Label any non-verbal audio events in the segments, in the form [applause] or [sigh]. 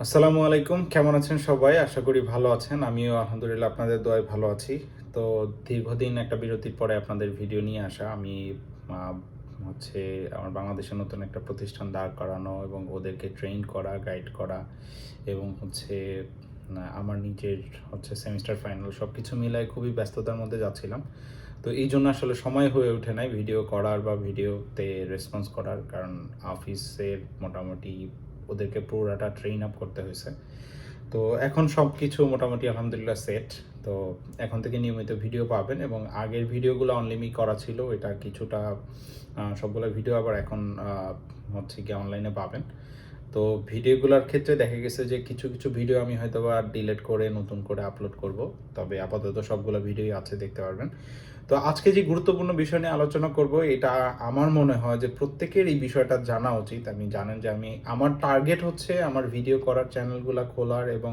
আসসালামু আলাইকুম, কেমন আছেন সবাই? আশা করি ভালো আছেন। আমিও আলহামদুলিল্লাহ আপনাদের দোয়ায় ভালো আছি। তো দীর্ঘদিন একটা বিরতির পরে আপনাদের ভিডিও নিয়ে আসা, আমি হচ্ছে আমার বাংলাদেশে নতুন একটা প্রতিষ্ঠান দাঁড় করানো এবং ওদেরকে ট্রেন করা গাইড করা এবং হচ্ছে আমার নিজের হচ্ছে সেমিস্টার ফাইনাল সব কিছু মিলায় খুবই ব্যস্ততার মধ্যে যাচ্ছিলাম। তো এই জন্য আসলে সময় হয়ে ওঠে নাই ভিডিও করার বা ভিডিওতে রেসপন্স করার, কারণ অফিসের মোটামুটি ওদেরকে পুরোটা ট্রেন আপ করতে হয়েছে। তো এখন সব কিছু মোটামুটি আলহামদুলিল্লাহ সেট তো এখন থেকে নিয়মিত ভিডিও পাবেন এবং আগের ভিডিওগুলো অনলিমি করা ছিল, এটা কিছুটা সবগুলো ভিডিও আবার এখন হচ্ছে কি অনলাইনে পাবেন। তো ভিডিওগুলোর ক্ষেত্রে দেখা গেছে যে কিছু কিছু ভিডিও আমি হয়তো বা ডিলিট করে, নতুন করে আপলোড করব। তবে আপাতত সবগুলো ভিডিওই আছে, দেখতে পারবেন। তো আজকে যে গুরুত্বপূর্ণ বিষয় নিয়ে আলোচনা করব, এটা আমার মনে হয় যে প্রত্যেকের এই বিষয়টা জানা উচিত। আমি জানেন যে আমি, আমার টার্গেট হচ্ছে আমার ভিডিও করার চ্যানেলগুলো খোলার এবং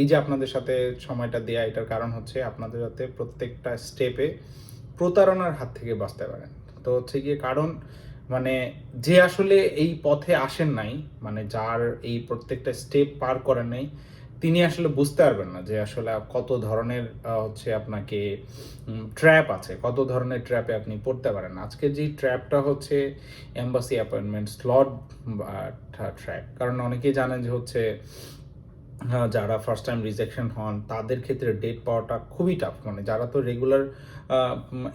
এই যে আপনাদের সাথে সময়টা দেয়া, এটার কারণ হচ্ছে আপনাদের যাতে প্রত্যেকটা স্টেপে প্রতারণার হাত থেকে বাঁচতে পারেন। তো হচ্ছে গিয়ে কারণ মানে যে আসলে এই পথে আসেন নাই মানে যার এই প্রত্যেকটা স্টেপ পার করেন নাই, তিনি আসলে বুঝতে পারবেন না যে আসলে কত ধরনের হচ্ছে আপনাকে ট্র্যাপ আছে, কত ধরনের ট্র্যাপে আপনি পড়তে পারেন। আজকে যে ট্র্যাপটা হচ্ছে এম্বাসি অ্যাপয়েন্টমেন্ট স্লট ট্র্যাপ কারণ অনেকেই জানেন যে হচ্ছে যারা ফার্স্ট টাইম রিজেকশন হন, তাদের ক্ষেত্রে ডেট পাওয়াটা খুবই টাফ মানে যারা তো রেগুলার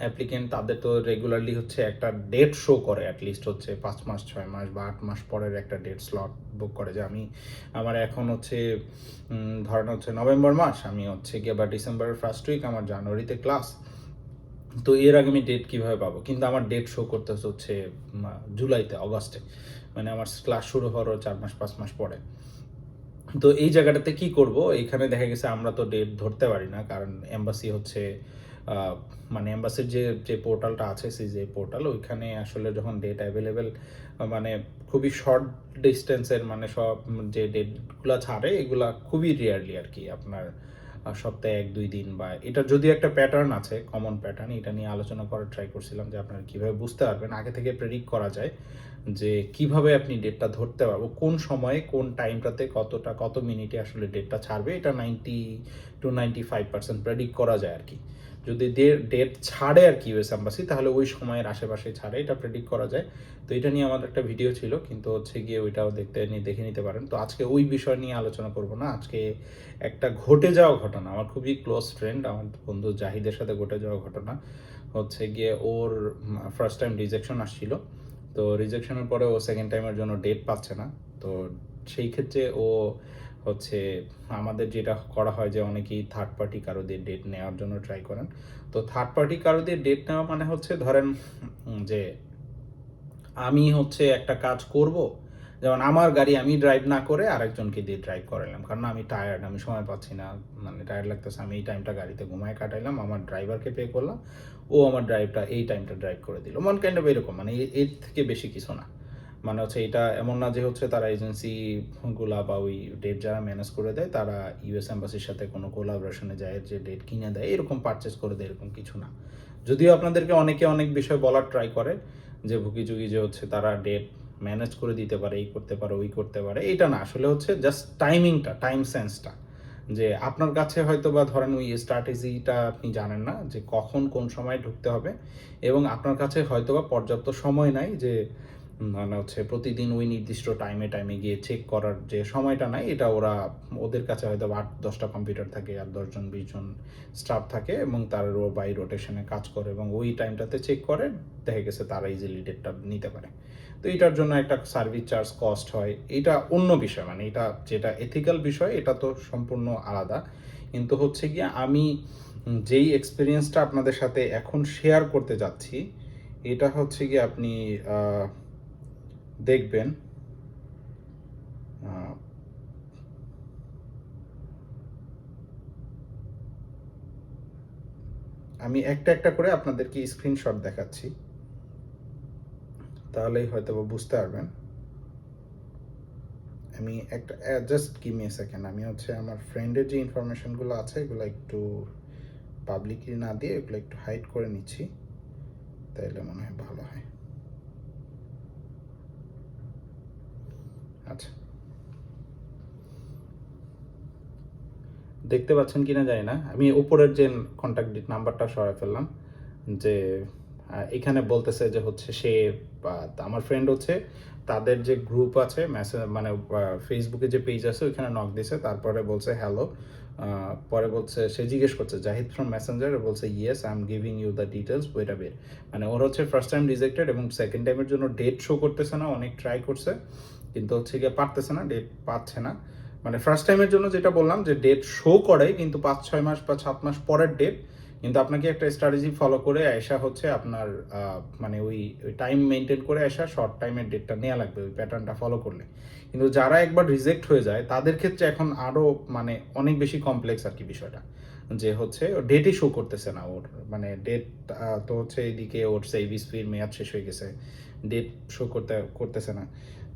অ্যাপ্লিকেন্ট তাদের তো রেগুলারলি হচ্ছে একটা ডেট শো করে অ্যাটলিস্ট হচ্ছে পাঁচ মাস, ছয় মাস বা আট মাস পরের একটা ডেট স্লট বুক করে যে আমি আমার এখন হচ্ছে ধরেন হচ্ছে নভেম্বর মাস, আমি হচ্ছে গিয়ে বা ডিসেম্বরের ফার্স্ট উইক আমার জানুয়ারিতে ক্লাস তো এর আগে আমি ডেট কীভাবে পাবো? কিন্তু আমার ডেট শো করতে হচ্ছে জুলাইতে, অগস্টে। মানে আমার ক্লাস শুরু হওয়ারও চার মাস, পাঁচ মাস পরে। তো এই জায়গাটাতে কি করব? এখানে দেখা গেছে আমরা তো ডেট ধরতে পারি না, কারণ এম্বাসি হচ্ছে মানে এম্বাসির যে যে পোর্টালটা আছে, সেই যে পোর্টাল ওইখানে আসলে যখন ডেট অ্যাভেলেবেল মানে খুবই শর্ট ডিস্টেন্সের মানে সব যে ডেটগুলো ছাড়ে, এগুলা খুবই রিয়ারলি আর কি আপনার সপ্তাহে এক, দুই দিন বা, এটা যদি একটা প্যাটার্ন আছে কমন প্যাটার্ন এটা নিয়ে আলোচনা করার ট্রাই করছিলাম যে আপনারা কীভাবে বুঝতে পারবেন, আগে থেকে প্রেডিক্ট করা যায়। যে কীভাবে আপনি ডেটটা ধরতে পারব, কোন সময়ে, কোন টাইমটাতে কতটা, কত মিনিটে আসলে ডেটটা ছাড়বে, এটা ninety two ninety five percent predict করা যায় আর কি যদি ডেট ছাড়ে আর কি ইউএস অ্যাম্বাসি তাহলে ওই সময়ের আশেপাশে ছাড়ে, এটা প্রেডিক্ট করা যায়। তো এটা নিয়ে আমার একটা ভিডিও ছিল, কিন্তু হচ্ছে গিয়ে ওইটাও দেখতে দেখে নিতে পারেন। তো আজকে ওই বিষয় নিয়ে আলোচনা করব না, আজকে একটা ঘটে যাওয়া ঘটনা। আমার খুবই ক্লোজ ফ্রেন্ড আমার বন্ধু জাহিদের সাথে ঘটে যাওয়া ঘটনা। হচ্ছে গিয়ে ওর ফার্স্ট টাইম রিজেকশন আসছিল। তো রিজেকশনের পরে ও সেকেন্ড টাইমের জন্য ডেট পাচ্ছে না। তো সেই ক্ষেত্রে ও হচ্ছে আমাদের যেটা করা হয় যে অনেকেই থার্ড পার্টি কারও দিয়ে ডেট নেওয়ার জন্য ট্রাই করেন। তো থার্ড পার্টি কারও দিয়ে ডেট নেওয়া মানে হচ্ছে ধরেন যে আমি হচ্ছে একটা কাজ করব যেমন আমার গাড়ি আমি ড্রাইভ না করে আরেকজনকে দিয়ে ড্রাইভ করালাম কারণ আমি টায়ার্ড আমি সময় পাচ্ছি না মানে টায়ার্ড লাগতেছে, আমি এই টাইমটা গাড়িতে ঘুমায় কাটাইলাম, আমার ড্রাইভারকে পে করলাম, ও আমার ড্রাইভটা এই টাইমটা ড্রাইভ করে দিল। মন কাইন্ড অফ এরকম মানে এর থেকে বেশি কিছু না। মানে হচ্ছে এটা এমন না যে হচ্ছে তারা এজেন্সি গুলা বা ওই ডেট যারা ম্যানেজ করে দেয়, তারা ইউএস এম্বাসির সাথে কোনো কোলাবোরেশনে যায়, যে ডেট কিনে দেয়, এরকম পারচেস করে দেয়, এরকম কিছু না। যদিও আপনাদেরকে অনেকে অনেক বিষয় বলার ট্রাই করে, যে ভুকি যে হচ্ছে তারা ডেট ম্যানেজ করে দিতে পারে, এই করতে পারে, ওই করতে পারে। এটা না, আসলে হচ্ছে জাস্ট টাইমিংটা টাইম সেন্সটা যে আপনার কাছে হয়তো বা ধরেন ওই স্ট্র্যাটেজিটা আপনি জানেন না, যে কখন কোন সময় ঢুকতে হবে এবং আপনার কাছে হয়তো বা পর্যাপ্ত সময় নাই যে মানে হচ্ছে প্রতিদিন ওই নির্দিষ্ট টাইমে টাইমে গিয়ে চেক করার যে সময়টা নাই, এটা ওরা ওদের কাছে হয়তো আট, দশটা কম্পিউটার থাকে আর দশজন বিশজন স্টাফ থাকে এবং তার বাই রোটেশনে কাজ করে এবং ওই টাইমটাতে চেক করে, দেখা গেছে তারা ইজিলি ডেটটা নিতে পারে। তো এটার জন্য একটা সার্ভিস চার্জ কস্ট হয়। এটা অন্য বিষয় মানে এটা যেটা এথিক্যাল বিষয়, এটা তো সম্পূর্ণ আলাদা। কিন্তু হচ্ছে গিয়ে আমি যেই এক্সপিরিয়েন্সটা আপনাদের সাথে এখন শেয়ার করতে যাচ্ছি, এটা হচ্ছে গিয়ে আপনি দেখবেন আমি একটা একটা করে আপনাদেরকে স্ক্রিনশট দেখাচ্ছি। তাহলেই হয়তো বা বুঝতে পারবেন। আমি একটা জাস্ট গিভ মি সেকেন্ড আমি হচ্ছে আমার ফ্রেন্ডের যে ইনফরমেশনগুলো আছে, এগুলো একটু পাবলিকলি না দিয়ে এগুলো একটু হাইড করে নিচ্ছি, তাইলে মনে হয় ভালো হয়। আচ্ছা। দেখতে পাচ্ছেন কিনা জানি না, আমি উপরের যে কন্ট্যাক্ট নাম্বারটা সরাই ফেললাম, যে এখানে বলতেছে যে হচ্ছে সে আমার ফ্রেন্ড হচ্ছে, তাদের যে গ্রুপ আছে মেসেজ মানে ফেসবুকে যে পেজ আছে, ওইখানে নক দিছে, তারপরে বলছে হ্যালো পরে বলছে, সে জিজ্ঞেস করছে জাহিদ ফ্রম মেসেঞ্জার বলছে yes I am giving you the details wait uh মানে ওর হচ্ছে ফার্স্ট টাইম রিজেক্টেড এবং সেকেন্ড টাইমের জন্য ডেট শো করতেছে না, অনেক ট্রাই করছে, কিন্তু হচ্ছে গিয়ে পারতেছে না ডেট পাচ্ছে না। মানে ফার্স্ট টাইমের জন্য যেটা বললাম যে ডেট শো করে, কিন্তু পাঁচ, ছয় মাস বা সাত মাস পরের ডেট কিন্তু আপনাকে একটা স্ট্র্যাটেজি ফলো করে আসা হচ্ছে আপনার মানে ওই টাইম মেনটেন করে আসা শর্ট টাইমের ডেটটা নেওয়া লাগবে, ওই প্যাটার্নটা ফলো করলে। কিন্তু যারা একবার রিজেক্ট হয়ে যায়, তাদের ক্ষেত্রে এখন আরও মানে অনেক বেশি কমপ্লেক্স আর কি বিষয়টা। যে হচ্ছে ডেটই শো করতেছে না ওর মানে ডেট তো হচ্ছে এইদিকে ওর সেভিস ফির মেয়াদ শেষ হয়ে গেছে ডেট শো করতে, করতেছে না।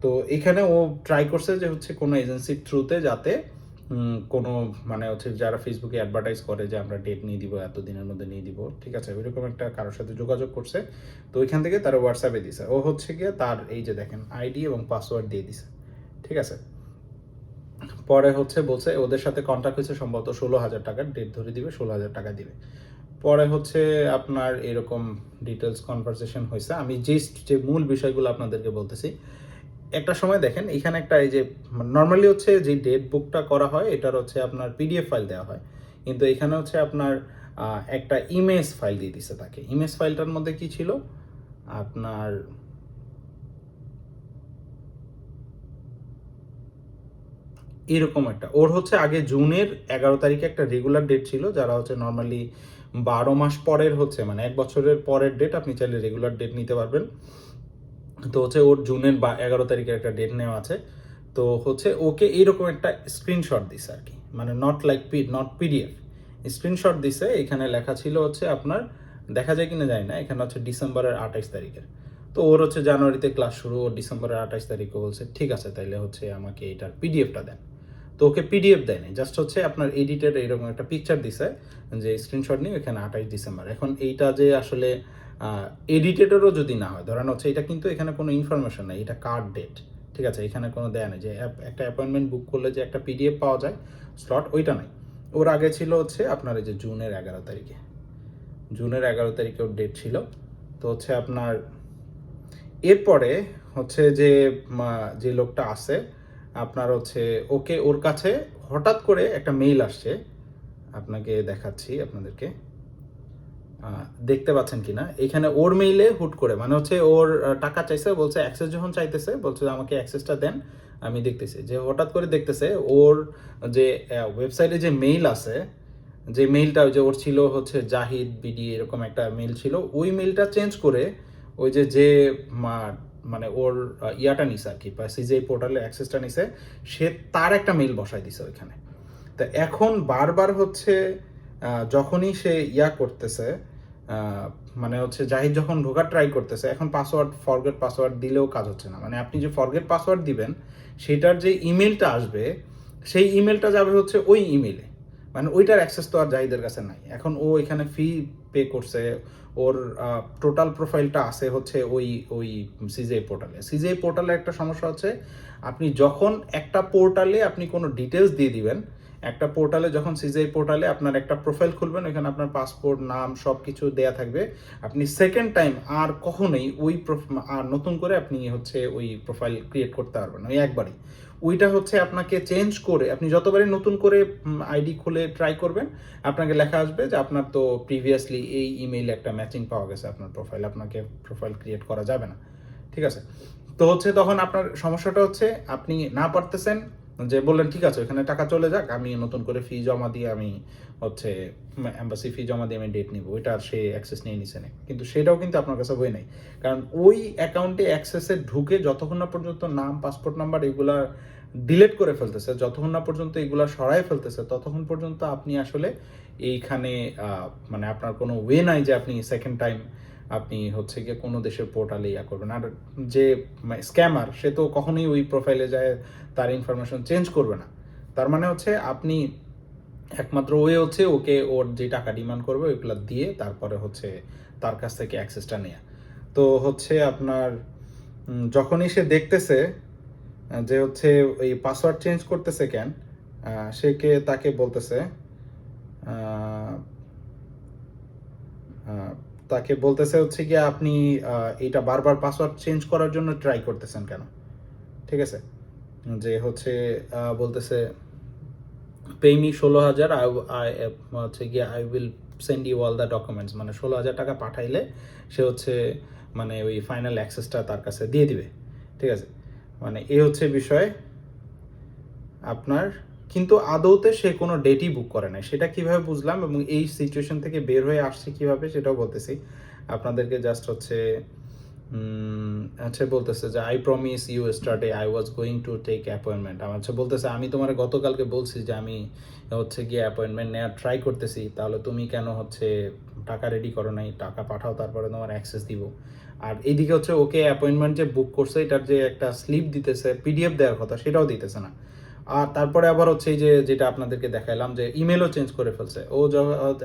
তো এখানে ও ট্রাই করছে যে হচ্ছে কোনো এজেন্সির থ্রুতে যাতে কোনো মানে হচ্ছে যারা ফেসবুকে অ্যাডভার্টাইজ করে যে আমরা ডেট নিয়ে দিব এত দিনের মধ্যে নিয়ে দিব, ঠিক আছে? ওইরকম একটা কারোর সাথে যোগাযোগ করছে। তো ওইখান থেকে তারা হোয়াটসঅ্যাপে দিছে। ও হচ্ছে গিয়ে তার এই যে দেখেন আইডি এবং পাসওয়ার্ড দিয়ে দিছে, ঠিক আছে? পরে হচ্ছে বলছে ওদের সাথে কন্ট্যাক্ট হয়েছে সম্ভবত ষোলো হাজার টাকার ডেট ধরে দিবে, ষোলো হাজার টাকা দিবে। পরে হচ্ছে আপনার এরকম ডিটেলস কনভারসেশন হয়েছে। আমি জাস্ট যে মূল বিষয়গুলো আপনাদেরকে বলতেছি একটা সময় দেখেন, এখানে একটা এই যে নর্মালি হচ্ছে যে ডেট বুকটা করা হয়, এটার হচ্ছে আপনার পিডিএফ ফাইল দেওয়া হয়। কিন্তু এখানে হচ্ছে আপনার একটা ইমেজ ফাইল দিয়ে দিছে তাকে। ইমেজ ফাইলটার মধ্যে কি ছিল? আপনার, এরকম একটা। ওর হচ্ছে আগে জুনের এগারো তারিখে একটা রেগুলার ডেট ছিল, যারা হচ্ছে নর্মালি বারো মাস পরের হচ্ছে মানে এক বছরের পরের ডেট আপনি চাইলে রেগুলার ডেট নিতে পারবেন। তো হচ্ছে ওর জুনের বা এগারো তারিখের একটা ডেট নেওয়া আছে। তো হচ্ছে ওকে এইরকম একটা স্ক্রিনশট দিছে আর কি। মানে not like P not PDF screenshot দিছে, এখানে লেখা ছিল হচ্ছে আপনার, দেখা যায় কিনা যায় না, এখানে হচ্ছে ডিসেম্বরের আঠাইশ তারিখের। তো ওর হচ্ছে জানুয়ারিতে ক্লাস শুরু ওর ডিসেম্বরের আঠাইশ তারিখে বলছে, ঠিক আছে, তাইলে হচ্ছে আমাকে এটার পিডিএফটা দেন। তো ওকে পিডিএফ দেয়নি জাস্ট হচ্ছে আপনার এডিটেড এরকম একটা পিকচার দিছে, যে স্ক্রিনশট নিয়ে এখানে আঠাইশ ডিসেম্বর। এখন এইটা যে আসলে এডিটেডেরও যদি না হয়, ধরেন হচ্ছে এটা কিন্তু এখানে কোনো ইনফরমেশন নাই, এটা কার্ড ডেট ঠিক আছে? এখানে কোনো দেয়া নেই যে একটা অ্যাপয়েন্টমেন্ট বুক করলে যে একটা পিডিএফ পাওয়া যায় স্লট ওইটা নাই। ওর আগে ছিল হচ্ছে আপনার এই যে জুনের এগারো তারিখে। জুনের এগারো তারিখে ওর ডেট ছিল। তো হচ্ছে আপনার এরপরে হচ্ছে যে যে লোকটা আছে, আপনার হচ্ছে ওকে ওর কাছে হঠাৎ করে একটা মেইল আসছে। আপনাকে দেখাচ্ছি আপনাদেরকে। দেখতে পাচ্ছেন কিনা? এখানে ওর মেইলে হুট করে মানে হচ্ছে ওর টাকা চাইছে, বলছে অ্যাক্সেস যখন চাইতেছে, বলছে আমাকে অ্যাক্সেসটা দেন, আমি দেখতেছি। যে হঠাৎ করে দেখতেছে ওর যে ওয়েবসাইটে যে মেইল আছে, যে মেইলটা যে ওর ছিল হচ্ছে জাহিদ, বিডি, এরকম একটা মেইল ছিল, ওই মেইলটা চেঞ্জ করে ওই যে যে মানে ওর ইয়াটা নিছে আর কি, বা সিজে পোর্টালে অ্যাক্সেসটা নিছে, সে তার একটা মেইল বসাই দিছে ওইখানে। তা এখন বারবার হচ্ছে যখনই সে ইয়া করতেছে মানে হচ্ছে জাহিদ যখন ঢোকার ট্রাই করতেছে, এখন পাসওয়ার্ড ফরগেট পাসওয়ার্ড দিলেও কাজ হচ্ছে না। মানে আপনি যে ফরগেট পাসওয়ার্ড দিবেন, সেটার যে ইমেলটা আসবে, সেই ইমেলটা যাবে হচ্ছে ওই ইমেলে মানে ওইটার অ্যাক্সেস তো আর জাহিদের কাছে নাই। এখন ও এখানে ফি পে করছে, ওর টোটাল প্রোফাইলটা আছে হচ্ছে ওই ওই সিজে পোর্টালে সিজে পোর্টালে একটা সমস্যা হচ্ছে, আপনি যখন একটা পোর্টালে আপনি কোনো ডিটেলস দিয়ে দিবেন একটা পোর্টালে, যখন সিজিআই পোর্টালে আপনার একটা প্রোফাইল খুলবেন ওখানে আপনার পাসপোর্ট, নাম সব কিছু দেয়া থাকবে। আপনি সেকেন্ড টাইম আর কখনোই ওই আর নতুন করে আপনি হচ্ছে ওই প্রোফাইল ক্রিয়েট করতে পারবেন ওই একবারই। ওইটা হচ্ছে আপনাকে চেঞ্জ করে, আপনি যতবারই নতুন করে আইডি খুলে ট্রাই করবেন, আপনাকে লেখা আসবে যে আপনার তো প্রিভিয়াসলি এই ইমেইলে একটা ম্যাচিং পাওয়া গেছে আপনার প্রোফাইল আপনাকে প্রোফাইল ক্রিয়েট করা যাবে না, ঠিক আছে? তো হচ্ছে তখন আপনার সমস্যাটা হচ্ছে আপনি না পারতেছেন যে বললেন, ঠিক আছে, ওখানে টাকা চলে যাক, আমি নতুন করে ফি জমা দিয়ে আমি হচ্ছে অ্যাম্বাসি ফি জমা দিয়ে আমি ডেট নিব। ওইটা আর সে অ্যাক্সেস নিয়ে নিছে না। কিন্তু সেটাও কিন্তু আপনার কাছে বই নাই। কারণ ওই অ্যাকাউন্টে অ্যাক্সেসে ঢুকে যতক্ষণ না পর্যন্ত নাম পাসপোর্ট নাম্বার এগুলা ডিলেট করে ফেলতেছে, যতক্ষণ না পর্যন্ত এগুলা সরাই ফেলতেছে, ততক্ষণ পর্যন্ত আপনি আসলে এইখানে মানে আপনার কোনো ওয়ে নাই যে আপনি সেকেন্ড টাইম আপনি হচ্ছে গিয়ে কোনো দেশের পোর্টালে ইয়া করবেন। আর যে স্ক্যামার সে তো কখনোই ওই প্রোফাইলে যায় তার ইনফরমেশন চেঞ্জ করবে না। তার মানে হচ্ছে আপনি একমাত্র ওয়ে হচ্ছে ওকে ওর যে টাকা ডিমান্ড করবে ওইগুলো দিয়ে তারপরে হচ্ছে তার কাছ থেকে অ্যাক্সেসটা নেওয়া তো হচ্ছে আপনার যখনই সে দেখতেছে যে হচ্ছে ওই পাসওয়ার্ড চেঞ্জ করতেছে কেন আহ, সে কে তাকে বলতেছে তাকে বলতেছে হচ্ছে কি, আপনি এটা বারবার পাসওয়ার্ড চেঞ্জ করার জন্য ট্রাই করতেছেন কেন? ঠিক আছে? যে হচ্ছে বলতেছে পেমি ষোলো হাজার আই হচ্ছে গিয়ে I will send you all the documents মানে ষোলো হাজার টাকা পাঠাইলে সে হচ্ছে মানে ওই ফাইনাল অ্যাক্সেসটা তার কাছে দিয়ে দিবে। ঠিক আছে? মানে এ হচ্ছে বিষয় আপনার কিন্তু আদৌতে সে কোনো ডেটই বুক করে নাই। সেটা কীভাবে বুঝলাম এবং এই সিচুয়েশন থেকে বের হয়ে আসছে কীভাবে সেটাও বলতেছি। আপনাদেরকে জাস্ট হচ্ছে হচ্ছে বলতেছে যে I promise you স্টার্টে I was going to take appointment আমার হচ্ছে বলতেছে, আমি তোমার গতকালকে বলছি যে, আমি হচ্ছে গিয়ে অ্যাপয়েন্টমেন্ট নেওয়ার ট্রাই করতেছি, তাহলে তুমি কেন হচ্ছে টাকা রেডি করো নাই? টাকা পাঠাও, তারপরে তোমার অ্যাক্সেস দিব। আর এইদিকে হচ্ছে ওকে অ্যাপয়েন্টমেন্ট যে বুক করছে, এটার যে একটা স্লিপ দিতেছে পিডিএফ দেওয়ার কথা, সেটাও দিতেছে না। আর তারপরে আবার হচ্ছে এই যে যেটা আপনাদেরকে দেখাইলাম যে ইমেলও চেঞ্জ করে ফেলছে। ও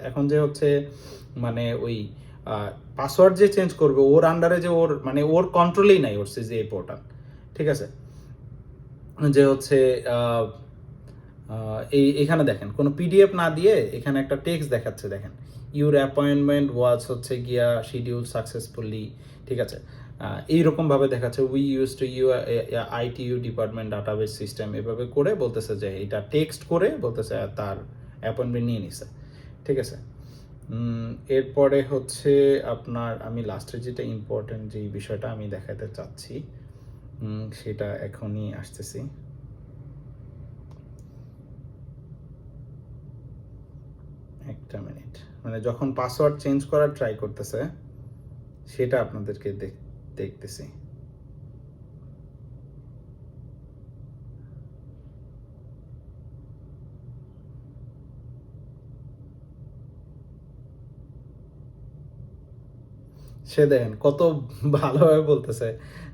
এখন যে হচ্ছে মানে ওই পাসওয়ার্ড যে চেঞ্জ করবে, ওর আন্ডারে যে ওর মানে ওর কন্ট্রোলেই নাই ওর সিজিআই পোর্টাল ঠিক আছে? যে হচ্ছে এই, এখানে দেখেন, কোনো পিডিএফ না দিয়ে এখানে একটা টেক্সট দেখাচ্ছে, দেখেন। ইউর অ্যাপয়েন্টমেন্ট ওয়াজ হচ্ছে গিয়া শিডিউল সাকসেসফুলি ঠিক আছে? এইরকমভাবে দেখাচ্ছে। We use to you ITU department database system এভাবে করে বলতেছে যে এটা টেক্সট করে বলতেছে তার অ্যাপয়েন্টমেন্ট নিয়ে নিছে। ঠিক আছে? এরপরে হচ্ছে আপনার, আমি লাস্টে যেটা ইম্পর্টেন্ট যে বিষয়টা আমি দেখাতে চাচ্ছি সেটা এখনই আসতেছি। একটা মিনিট মানে যখন পাসওয়ার্ড চেঞ্জ করার ট্রাই করতেছে, সেটা আপনাদেরকে দেখ- দেখতেছি। সে দেখেন কত ভালোভাবে বলতেছে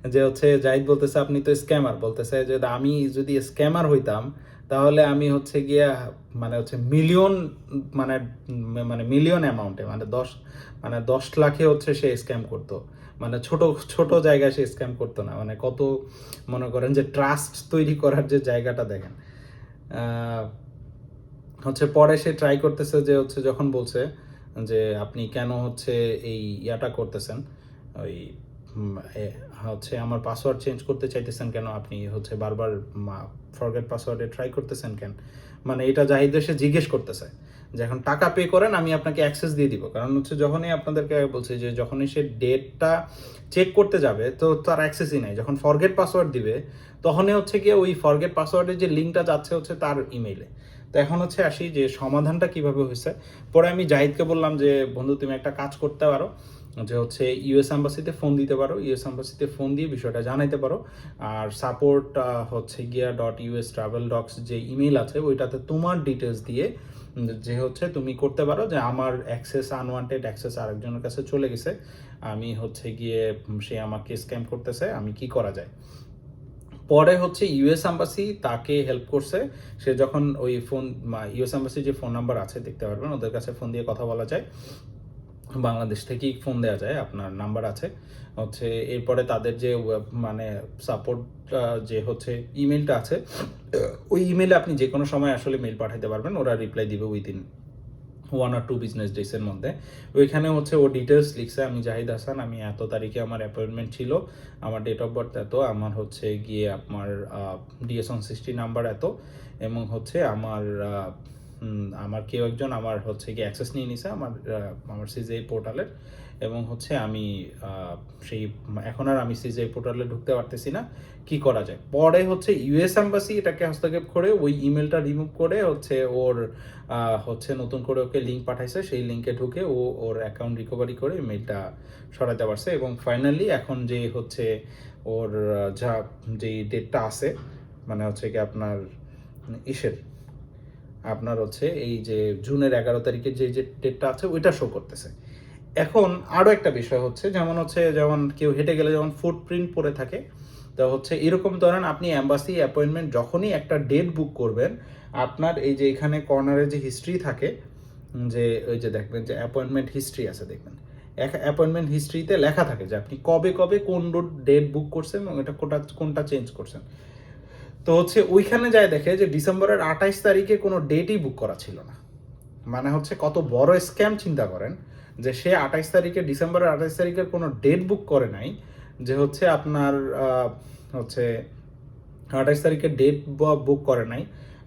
যে হচ্ছে, জাহিদ বলতেছে, আপনি তো স্ক্যামার। বলতেছে যে, আমি যদি স্ক্যামার হইতাম, তাহলে আমি হচ্ছে গিয়া মানে হচ্ছে মিলিয়ন মানে মানে মিলিয়ন অ্যামাউন্টে মানে দশ মানে দশ লাখে হচ্ছে সে স্ক্যাম করতো। মানে ছোট ছোট জায়গায় সে স্ক্যাম করতো না। মানে কত, মনে করেন যে ট্রাস্ট তৈরি করার যে জায়গাটা দেখেন। হচ্ছে পরে সে ট্রাই করতেছে যে হচ্ছে যখন বলছে যে আপনি কেন হচ্ছে এই ইয়াটা করতেছেন, ওই হচ্ছে আমার পাসওয়ার্ড চেঞ্জ করতে চাইতেছেন কেন? আপনি হচ্ছে বারবার ফরগেট পাসওয়ার্ডে ট্রাই করতেছেন কেন? মানে এটা জাহিদ সে জিজ্ঞেস করতেছে। যে এখন টাকা পে করেন, আমি আপনাকে অ্যাক্সেস দিয়ে দিব। কারণ হচ্ছে যখনই আপনাদেরকে বলছে যে যখনই সে ডেটটা চেক করতে যাবে, তো তার অ্যাক্সেসই নাই। যখন ফরগেট পাসওয়ার্ড দিবে, তখনই হচ্ছে গিয়ে ওই ফরগেট পাসওয়ার্ডের যে লিঙ্কটা যাচ্ছে হচ্ছে তার ইমেইলে তো এখন হচ্ছে আসি যে সমাধানটা কীভাবে হয়েছে? পরে আমি জাহিদকে বললাম যে, বন্ধু, তুমি একটা কাজ করতে পারো। যে হচ্ছে ইউএস অ্যাম্বাসিতে ফোন দিতে পারো ইউএস অ্যাম্বাসিতে ফোন দিয়ে বিষয়টা জানাইতে পারো। আর সাপোর্ট হচ্ছে গিয়া ডট ইউএস ট্রাভেল ডক্স যে ইমেল আছে, ওইটাতে তোমার ডিটেলস দিয়ে যে হচ্ছে তুমি করতে পারো যে আমার অ্যাক্সেস আনওয়ান্টেড অ্যাক্সেস আরেকজনের কাছে চলে গেছে, আমি হচ্ছে গিয়ে সে আমাকে স্ক্যাম করতেছে, আমি কি করা যায়? পরে হচ্ছে ইউএস অ্যাম্বাসি তাকে হেল্প করছে, সে যখন ওই ফোন ইউএস অ্যাম্বাসি যে ফোন নাম্বার আছে, দেখতে পারবেন, ওদের কাছে ফোন দিয়ে কথা বলা যায়। বাংলাদেশ থেকেই ফোন দেওয়া যায়, আপনার নাম্বার আছে। হচ্ছে এরপরে তাদের যে মানে সাপোর্ট যে হচ্ছে ইমেলটা আছে, ওই ইমেলে আপনি যে কোনো সময় আসলে মেল পাঠাতে পারবেন, ওরা রিপ্লাই দিবে within one or two business ডেসের মধ্যে। ওইখানে হচ্ছে ও ডিটেলস লিখছে, আমি জাহিদ হাসান, আমি এত তারিখে আমার অ্যাপয়েন্টমেন্ট ছিল, আমার ডেট অফ বার্থ এত, আমার হচ্ছে গিয়ে আপনার ডিএস ওয়ান সিক্সটি নাম্বার এত, এবং হচ্ছে আমার আমার কেউ একজন আমার হচ্ছে গিয়ে অ্যাক্সেস নিয়ে নিছে আমার আমার সিজিআই পোর্টালের এবং হচ্ছে আমি সেই, এখন আর আমি সিজিআই পোর্টালে ঢুকতে পারতেছি না। কি করা যায়? পরে হচ্ছে ইউএস অ্যাম্বাসি এটাকে হস্তক্ষেপ করে ওই ইমেলটা রিমুভ করে হচ্ছে ওর হচ্ছে নতুন করে ওকে লিঙ্ক পাঠাইছে। সেই লিঙ্কে ঢুকে ও ওর অ্যাকাউন্ট রিকভারি করে মেলটা সরাতে পারছে। এবং ফাইনালি এখন যে হচ্ছে ওর যা, যেই ডেটটা আছে মানে হচ্ছে কি আপনার ইসের আপনার হচ্ছে এই যে জুনের এগারো তারিখের যে যে ডেটটা আছে, ওইটা শো করতেছে। এখন আরও একটা বিষয় হচ্ছে, যেমন হচ্ছে যেমন কেউ হেঁটে গেলে যেমন ফুটপ্রিন্ট পরে থাকে, তো হচ্ছে এরকম ধরেন আপনি অ্যাম্বাসি অ্যাপয়েন্টমেন্ট যখনই একটা ডেট বুক করবেন, আপনার এই যে এখানে কর্নারে যে হিস্ট্রি থাকে, যে ওই যে দেখবেন যে অ্যাপয়েন্টমেন্ট হিস্ট্রি আছে, দেখবেন। এক অ্যাপয়েন্টমেন্ট হিস্ট্রিতে লেখা থাকে যে আপনি কবে কবে কোন ডেট বুক করছেন এবং এটা কোনটা কোনটা চেঞ্জ করছেন। তো হচ্ছে ওইখানে যায় দেখে যে ডিসেম্বরের আঠাইশ তারিখে কোনো ডেটই বুক করা ছিল না। মানে হচ্ছে কত বড় স্ক্যাম চিন্তা করেন যে সে আঠাইশ তারিখে, ডিসেম্বরের আঠাইশ তারিখের কোনো ডেট বুক করে নাই যে হচ্ছে আপনার হচ্ছে আঠাইশ তারিখে ডেট বুক করে নাই।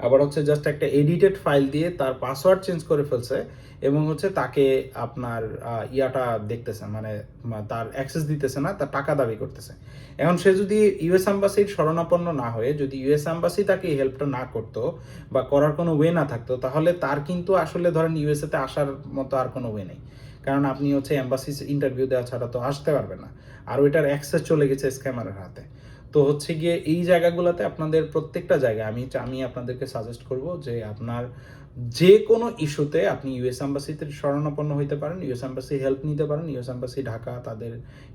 আবার হচ্ছে জাস্ট একটা এডিটেড ফাইল দিয়ে তার পাসওয়ার্ড চেঞ্জ করে ফেলছে এবং হচ্ছে তাকে আপনার ইয়াটা দেখতেছে মানে তার অ্যাক্সেস দিতেছে না, তার টাকা দাবি করতেছে। এখন সে যদি ইউএস অ্যাম্বাসির শরণাপন্ন না হয়ে, যদি ইউএস অ্যাম্বাসি তাকে হেল্পটা না করতো বা করার কোনো ওয়ে না থাকতো, তাহলে তার কিন্তু আসলে ধরেন ইউএসএতে আসার মতো আর কোনো ওয়ে নেই। কারণ আপনি হচ্ছে অ্যাম্বাসি ইন্টারভিউ দেওয়া ছাড়া তো আসতে পারবেন না। আর ওইটার অ্যাক্সেস চলে গেছে স্ক্যামারের হাতে। তো হচ্ছে গিয়ে এই জায়গাগুলোতে আপনাদের প্রত্যেকটা জায়গায় আমি আমি আপনাদেরকে সাজেস্ট করব যে আপনার যে কোনো ইস্যুতে আপনি ইউএস অ্যাম্বাসিতে শরণাপন্ন হইতে পারেন ইউএস অ্যাম্বাসি হেল্প নিতে পারেন ইউএস অ্যাম্বাসি ঢাকা তাদের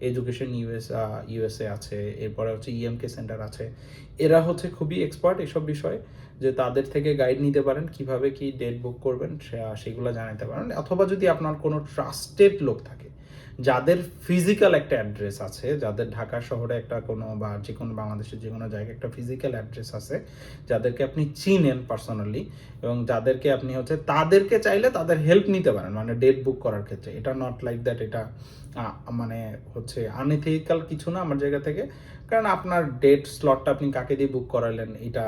এডুকেশন ইউএস ইউএসএ আছে, এরপরে হচ্ছে ইএমকে সেন্টার আছে, এরা হচ্ছে খুবই এক্সপার্ট এসব বিষয়ে, যে তাদের থেকে গাইড নিতে পারেন, কীভাবে কি ডেট বুক করবেন সেগুলো জানাতে পারেন, অথবা যদি আপনার কোনো ট্রাস্টেড লোক থাকে যাদের ফিজিক্যাল একটা অ্যাড্রেস আছে, যাদের ঢাকা শহরে একটা কোনো বা যে কোনো বাংলাদেশের যে কোনো জায়গায় একটা ফিজিক্যাল অ্যাড্রেস আছে, যাদেরকে আপনি চিনেন পার্সোনালি এবং যাদেরকে আপনি হচ্ছে তাদেরকে চাইলে তাদের হেল্প নিতে পারেন মানে ডেট বুক করার ক্ষেত্রে। এটা নট লাইক দ্যাট এটা মানে হচ্ছে আনএথিক্যাল কিছু না আমার জায়গা থেকে। কারণ আপনার ডেট স্লটটা আপনি কাকে দিয়ে বুক করালেন এটা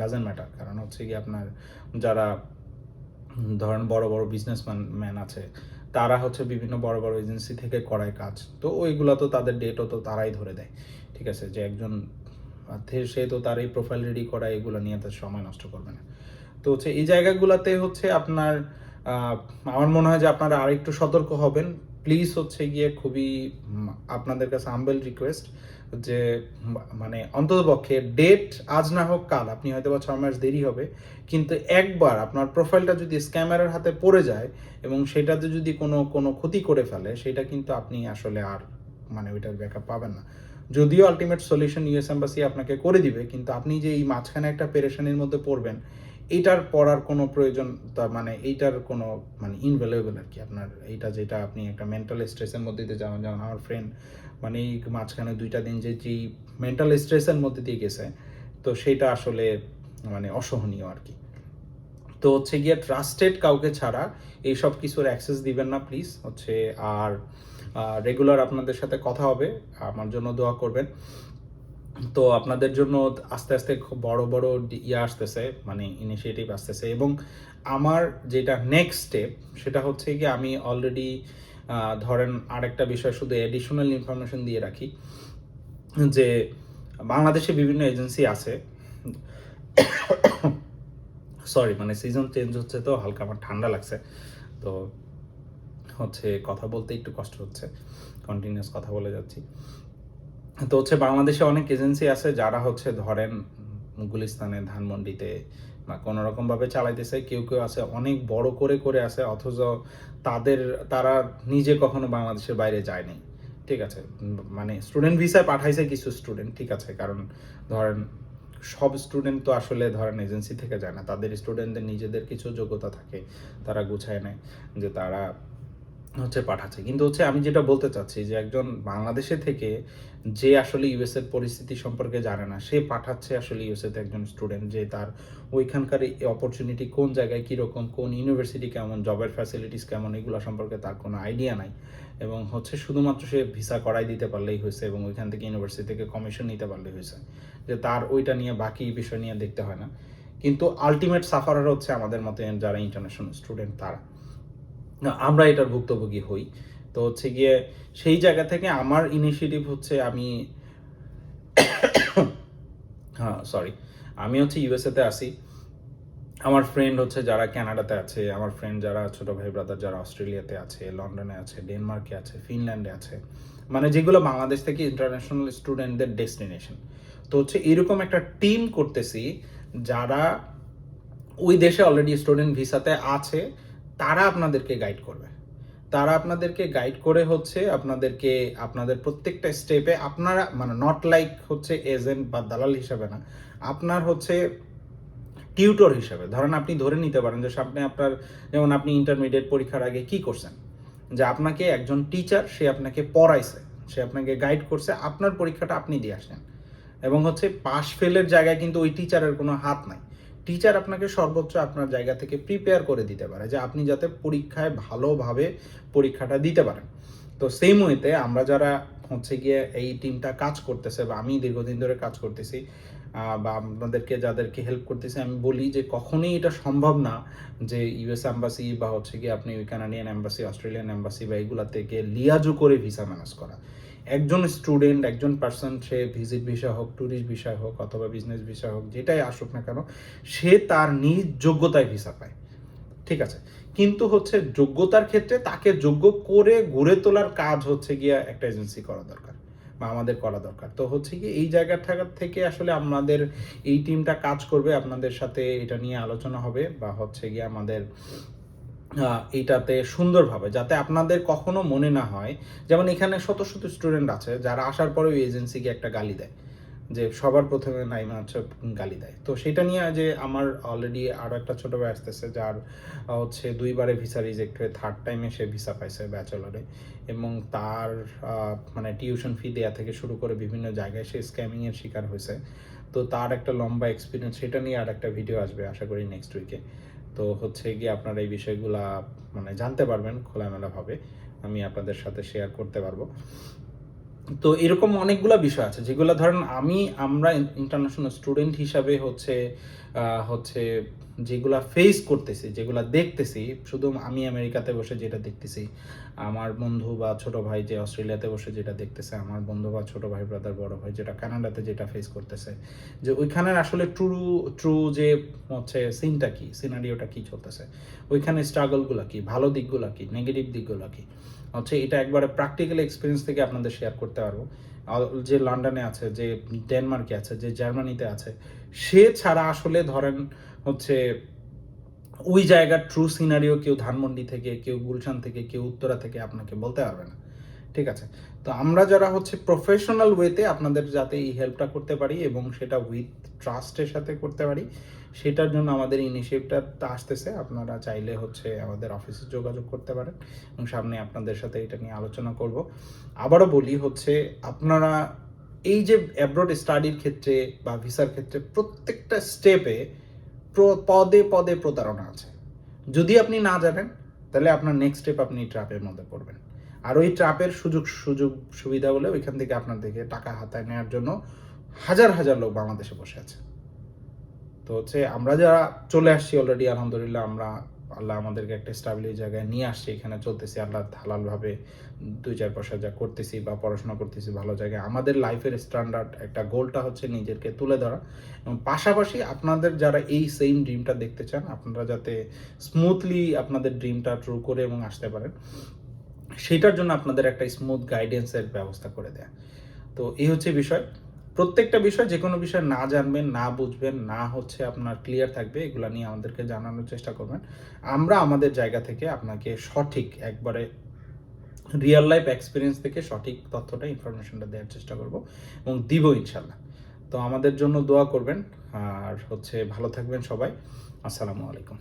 ডাজেন্ট ম্যাটার কারণ হচ্ছে কি আপনার যারা, ধরেন বড় বড় বিজনেসম্যান ম্যান আছে তারা হচ্ছে বিভিন্ন বড় বড় এজেন্সি থেকে করায় কাজ। তো ওইগুলো তো তাদের ডেটও তো তারাই ধরে দেয়। ঠিক আছে? যে একজন সে তো তার এই প্রোফাইল রেডি করা, এগুলো নিয়ে তার সময় নষ্ট করবে না। তো হচ্ছে এই জায়গাগুলোতে হচ্ছে আপনার আমার মনে হয় যে আপনারা আরেকটু সতর্ক হবেন। প্লিজ হচ্ছে গিয়ে খুবই আপনাদের কাছে আম্বেল রিকোয়েস্ট যে মানে অন্ততপক্ষে ডেট আজ না হোক কাল, আপনি হয়তো বা ছয় মাস দেরি হবে, কিন্তু একবার আপনার প্রোফাইলটা যদি স্ক্যামারের হাতে পড়ে যায় এবং সেটাতে যদি কোনো কোনো ক্ষতি করে ফেলে, সেটা কিন্তু আপনি আসলে আর মানে ওইটার ব্যাকআপ পাবেন না। যদিও আলটিমেট সলিউশন ইউএস এম্বাসি আপনাকে করে দিবে, কিন্তু আপনি যে এই মাঝখানে একটা পেরেশানির মধ্যে পড়বেন এইটার পড়ার কোনো প্রয়োজন তা মানে এইটার কোনো মানে ইনভ্যালুয়েবল আর কি। আপনার এইটা যেটা আপনি একটা মেন্টাল স্ট্রেসের মধ্যে দিয়ে যাবেন যেমন আমার ফ্রেন্ড মানে মাঝখানে দুইটা দিন যে, যেই মেন্টাল স্ট্রেসের মধ্যে দিয়ে গেছে, তো সেটা আসলে মানে অসহনীয় আর কি। তো হচ্ছে গিয়ে ট্রাস্টেড কাউকে ছাড়া এই সব কিছুর অ্যাক্সেস দিবেন না প্লিজ হচ্ছে আর রেগুলার আপনাদের সাথে কথা হবে, আমার জন্য দোয়া করবেন। তো আপনাদের জন্য আস্তে আস্তে খুব বড় বড় ইয়ে আসতেছে মানে ইনিশিয়েটিভ আসতেছে। এবং আমার যেটা নেক্সট স্টেপ সেটা হচ্ছে কি আমি অলরেডি ধরেন আরেকটা বিষয়, শুধু এডিশনাল ইনফরমেশন দিয়ে রাখি, যে বাংলাদেশে বিভিন্ন এজেন্সি আছে। সরি মানে সিজন চেঞ্জ হচ্ছে তো, হালকা আমার ঠান্ডা লাগছে। তো হচ্ছে কথা বলতে একটু কষ্ট হচ্ছে কন্টিনিউয়াস কথা বলে যাচ্ছি। তো হচ্ছে বাংলাদেশে অনেক এজেন্সি আছে যারা হচ্ছে ধরেন গুলিস্তানে ধানমন্ডিতে বা কোনো রকমভাবে চালাইতেছে, কেউ কেউ আছে অনেক বড় করে করে আছে, অথচ তাদের, তারা নিজে কখনো বাংলাদেশের বাইরে যায়নি ঠিক আছে? মানে স্টুডেন্ট ভিসায় পাঠাইছে কিছু স্টুডেন্ট ঠিক আছে? কারণ ধরেন সব স্টুডেন্ট তো আসলে ধরেন এজেন্সি থেকে যায় না। তাদের স্টুডেন্টদের নিজেদের কিছু যোগ্যতা থাকে, তারা গুছায় নেয় যে তারা হচ্ছে পাঠাচ্ছে। কিন্তু হচ্ছে আমি যেটা বলতে চাচ্ছি যে একজন বাংলাদেশে থেকে যে আসলে ইউএস এর পরিস্থিতি সম্পর্কে জানে না, সে পাঠাচ্ছে আসলে ইউএসএ তে একজন স্টুডেন্ট যে তার ওইখানকার অপরচুনিটি কোন জায়গায় কীরকম, কোন ইউনিভার্সিটি কেমন জবের ফ্যাসিলিটিস কেমন, এগুলো সম্পর্কে তার কোনো আইডিয়া নাই। এবং হচ্ছে শুধুমাত্র সে ভিসা করাই দিতে পারলেই হয়েছে এবং ওইখান থেকে ইউনিভার্সিটি থেকে কমিশন নিতে পারলেই হয়েছে। যে তার ওইটা নিয়ে বাকি বিষয় নিয়ে দেখতে হয় না। কিন্তু আলটিমেট সাফারার হচ্ছে আমাদের মতে যারা ইন্টারন্যাশনাল স্টুডেন্ট তারা। আমরা এটার ভুক্তভোগী হই। তো হচ্ছে গিয়ে সেই জায়গা থেকে আমার ইনিশিয়েটিভ হচ্ছে আমি [coughs] হ্যাঁ সরি আমি হচ্ছে ইউএসএতে আসি আমার ফ্রেন্ড হচ্ছে যারা কানাডাতে আছে, আমার ফ্রেন্ড যারা ছোট ভাই ব্রাদার যারা অস্ট্রেলিয়াতে আছে লন্ডনে আছে ডেনমার্কে আছে ফিনল্যান্ডে আছে মানে যেগুলো বাংলাদেশ থেকে ইন্টারন্যাশনাল স্টুডেন্টদের ডেস্টিনেশন তো হচ্ছে এরকম একটা টিম করতেছি যারা ওই দেশে অলরেডি স্টুডেন্ট ভিসাতে আছে তারা আপনাদেরকে গাইড করবে। তারা আপনাদেরকে গাইড করে হচ্ছে আপনাদেরকে, আপনাদের প্রত্যেকটা স্টেপে আপনারা মানে নট লাইক হচ্ছে এজেন্ট বা দালাল হিসাবে না, আপনার হচ্ছে টিউটর হিসাবে। ধরেন আপনি ধরে নিতে পারেন যে সামনে আপনার, যেমন আপনি ইন্টারমিডিয়েট পরীক্ষার আগে কি করছেন? যে আপনাকে একজন টিচার সে আপনাকে পড়াইছে, সে আপনাকে গাইড করছে, আপনার পরীক্ষাটা আপনি দিয়ে আসেন এবং হচ্ছে পাশ ফেলের জায়গায় কিন্তু ওই টিচারের কোনো হাত নাই। টিচার আপনাকে সর্বোচ্চ আপনার জায়গা থেকে প্রিপেয়ার করে দিতে পারে যে আপনি যাতে পরীক্ষায় ভালোভাবে পরীক্ষাটা দিতে পারেন। তো সেম ওয়েতে আমরা যারা হচ্ছে গিয়ে এই টিমটা কাজ করতেছে বা আমি দীর্ঘদিন ধরে কাজ করতেছি বা আপনাদেরকে যাদেরকে হেল্প করতেছি, আমি বলি যে কখনোই এটা সম্ভব না যে ইউএস অ্যাম্বাসি বা হচ্ছে গিয়ে আপনি কানাডিয়ান অ্যাম্বাসি অস্ট্রেলিয়ান অ্যাম্বাসি বা এগুলা থেকে লিয়াজু করে ভিসা ম্যানেজ করা। একজন স্টুডেন্ট একজন পার্সন সে ভিজিট ভিসা হোক ট্যুরিস্ট ভিসা হোক, অথবা বিজনেস ভিসা হোক, যেটাই আসুক না কেন, সে তার নিজ যোগ্যতায় ভিসা পায়। ঠিক আছে? কিন্তু হচ্ছে যোগ্যতার ক্ষেত্রে তাকে যোগ্য করে গড়ে তোলার কাজ হচ্ছে গিয়া একটা এজেন্সি করা দরকার বা আমাদের করা দরকার। তো হচ্ছে কি, এই জায়গা থাকা- থেকে আসলে আমাদের এই টিমটা কাজ করবে, আপনাদের সাথে এটা নিয়ে আলোচনা হবে বা হচ্ছে গিয়ে আমাদের এইটাতে সুন্দরভাবে, যাতে আপনাদের কখনো মনে না হয়, যেমন এখানে শত শত স্টুডেন্ট আছে, যারা আসার পরে ওই এজেন্সিকে একটা গালি দেয়। যে সবার প্রথমে নাইমা হচ্ছে গালি দেয়। তো সেটা নিয়ে যে আমার অলরেডি আরও একটা ছোট ভাই আসতেছে, যার হচ্ছে দুইবারে ভিসা রিজেক্ট হয়ে থার্ড টাইমে সে ভিসা পাইছে ব্যাচেলরে এবং তার মানে টিউশন ফি দেওয়া থেকে শুরু করে বিভিন্ন জায়গায় সে স্ক্যামিংয়ের শিকার হয়েছে। তো তার একটা লম্বা এক্সপিরিয়েন্স সেটা নিয়ে আর একটা ভিডিও আসবে, আশা করি নেক্সট উইকে তো হচ্ছে গিয়ে আপনারা এই বিষয়গুলা মানে জানতে পারবেন খোলামেলাভাবে। আমি আপনাদের সাথে শেয়ার করতে পারব। তো এরকম অনেকগুলা বিষয় আছে, যেগুলো ধরেন আমি, আমরা ইন্টারন্যাশনাল স্টুডেন্ট হিসাবে হচ্ছে হচ্ছে যেগুলা ফেস করতেছি, যেগুলা দেখতেছি, শুধু আমি আমেরিকাতে বসে যেটা দেখতেছি, আমার বন্ধু বা ছোট ভাই যে অস্ট্রেলিয়াতে বসে যেটা দেখতেছে, আমার বন্ধু বা ছোট ভাই ব্রাদার বড় ভাই যেটা কানাডাতে যেটা ফেস করতেছে, যে ওইখানের আসলে ট্রু ট্রু যে হচ্ছে সিনটা কি সিনারিওটা কি চলতেছে ওইখানে স্ট্রাগলগুলো কি, ভালো দিকগুলো কি নেগেটিভ দিকগুলো কি হচ্ছে এটা একবারে প্র্যাকটিক্যাল এক্সপিরিয়েন্স থেকে আপনাদের শেয়ার করতে পারব। যে লন্ডনে আছে, যে ডেনমার্কে আছে, যে জার্মানিতে আছে, সে ছাড়া আসলে ধরেন হচ্ছে ওই জায়গার ট্রু সিনারিও কেউ ধানমন্ডি থেকে, কেউ গুলশান থেকে, কেউ উত্তরা থেকে আপনাকে বলতে পারবে না। ঠিক আছে? তো আমরা যারা হচ্ছে প্রফেশনাল ওয়েতে আপনাদের যাতে এই হেল্পটা করতে পারি এবং সেটা উইথ ট্রাস্টের সাথে করতে পারি, সেটার জন্য আমাদের ইনিশিয়েটিভটা আসতেছে। আপনারা চাইলে হচ্ছে আমাদের অফিসে যোগাযোগ করতে পারেন এবং সামনে আপনাদের সাথে এটা নিয়ে আলোচনা করব। আবারও বলি হচ্ছে, আপনারা এই যে অ্যাব্রড স্টাডির ক্ষেত্রে বা ভিসার ক্ষেত্রে প্রত্যেকটা স্টেপে পদে পদে প্রতারণা আছে। যদি আপনি না জানেন, তাহলে আপনার নেক্সট স্টেপ আপনি ট্রাপের মধ্যে পড়বেন। আর ওই ট্রাপের সুযোগ সুযোগ সুবিধা বলে ওইখান থেকে আপনার থেকে টাকা হাতায় নেওয়ার জন্য হাজার হাজার লোক বাংলাদেশে বসে আছে। তো হচ্ছে আমরা যারা চলে আসছি অলরেডি আলহামদুলিল্লাহ আমরা আল্লাহ আমাদেরকে একটা স্টাবলিশ জায়গায় নিয়ে আসছে। এখানে চলতেছি আল্লাহ হালালভাবে দুই, চার পয়সা যা করতেছি বা পড়াশোনা করতেছি ভালো জায়গায়। আমাদের লাইফের স্ট্যান্ডার্ড একটা গোলটা হচ্ছে নিজেকে তুলে ধরা। এবং পাশাপাশি আপনাদের যারা এই সেম ড্রিমটা দেখতে চান, আপনারা যাতে স্মুথলি আপনাদের ড্রিমটা ট্রু করে এবং আসতে পারেন। সেটার জন্য আপনাদের একটা স্মুথ গাইডেন্সের ব্যবস্থা করে দেয়া। তো এই হচ্ছে বিষয়। প্রত্যেকটা বিষয় যে কোনো বিষয় না জানবেন, না বুঝবেন, না হচ্ছে আপনার ক্লিয়ার থাকবে, এগুলো নিয়ে আমাদেরকে জানানোর চেষ্টা করবেন। আমরা আমাদের জায়গা থেকে আপনাকে সঠিক একবারে রিয়েল লাইফ এক্সপিরিয়েন্স থেকে সঠিক তথ্যটা ইনফরমেশনটা দেওয়ার চেষ্টা করব এবং দিব ইনশাল্লাহ তো আমাদের জন্য দোয়া করবেন। আর হচ্ছে ভালো থাকবেন সবাই। আসসালামু আলাইকুম।